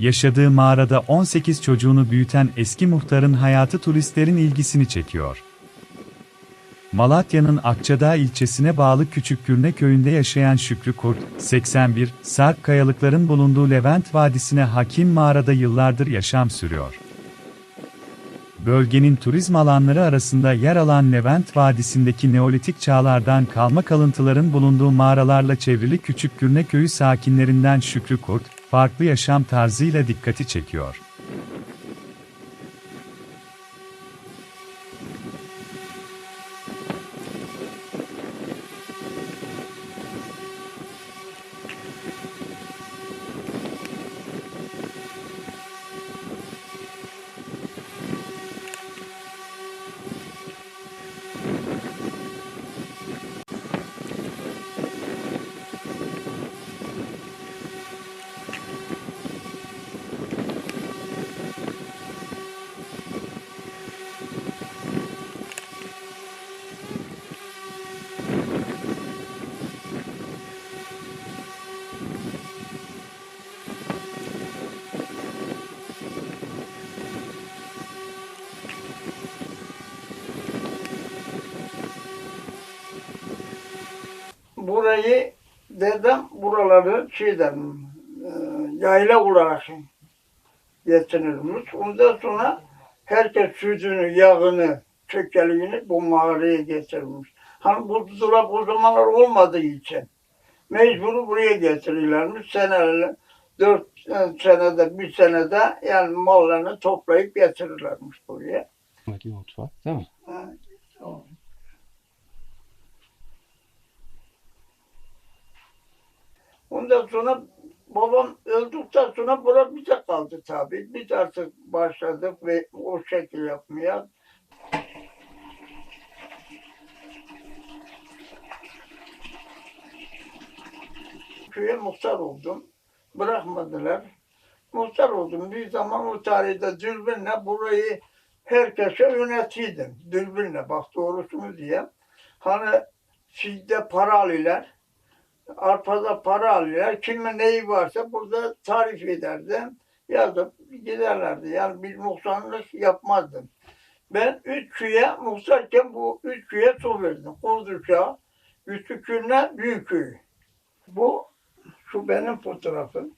Yaşadığı mağarada 18 çocuğunu büyüten eski muhtarın hayatı turistlerin ilgisini çekiyor. Malatya'nın Akçadağ ilçesine bağlı Küçükgürne köyünde yaşayan Şükrü Kurt, 81, sarp kayalıkların bulunduğu Levent Vadisi'ne hakim mağarada yıllardır yaşam sürüyor. Bölgenin turizm alanları arasında yer alan Levent Vadisi'ndeki Neolitik çağlardan kalma kalıntıların bulunduğu mağaralarla çevrili Küçükgürne köyü sakinlerinden Şükrü Kurt, farklı yaşam tarzıyla dikkati çekiyor. Burayı dedem buraları şeyden e, yayla olarak getirilmiş. Ondan sonra herkes sütünü, yağını, çökeliğini bu mağaraya getirmiş. Hani buzdolap o zamanlar olmadığı için mecbur buraya getirirlermiş. Senelerle dört e, senede, bir senede yani mallarını toplayıp getirirlermiş buraya. Mutfak değil mi? Ha, o. Ondan sonra babam öldükten sonra bura bize kaldı tabii. Biz artık başladık ve o şekil yapmaya. Köye muhtar oldum. Bırakmadılar. Muhtar oldum. Bir zaman o tarihte dürbünle burayı herkese yönetiydim. Dürbünle bak doğrusunu diye. Hani sizde para alırlar. Arpada para alırlar. Kimin neyi varsa burada tarif ederdim. Yazıp giderlerdi. Yani bir muhtarlık yapmazdım. Ben üç köye muhtarken bu üç köye su verdim. Kurduşa, Küçükköy, Büyükköy. Bu şu benim fotoğrafım.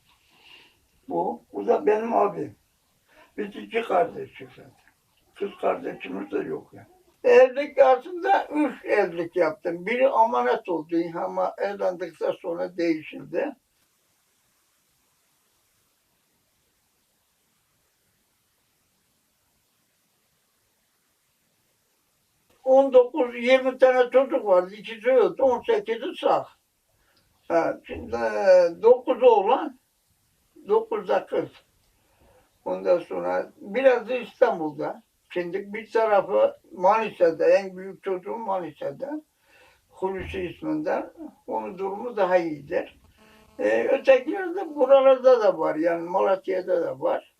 Bu, bu da benim abim. Biz iki kardeşiz. Kız kardeşimiz de yok yani. Evlilik aslında üç evlilik yaptım. Biri amanet oldu ama evlendikten sonra değişildi. On dokuz, yirmi tane çocuk vardı. İkisi öldü, on sekizi sağ. Şimdi dokuz oğlan, dokuz da kız. Ondan sonra biraz da İstanbul'da. Şimdi bir tarafı Manisa'da, en büyük çocuğum Manisa'da. Hulusi isminden. Onun durumu daha iyidir. Ee, ötekiler de buralarda da var. Yani Malatya'da da var.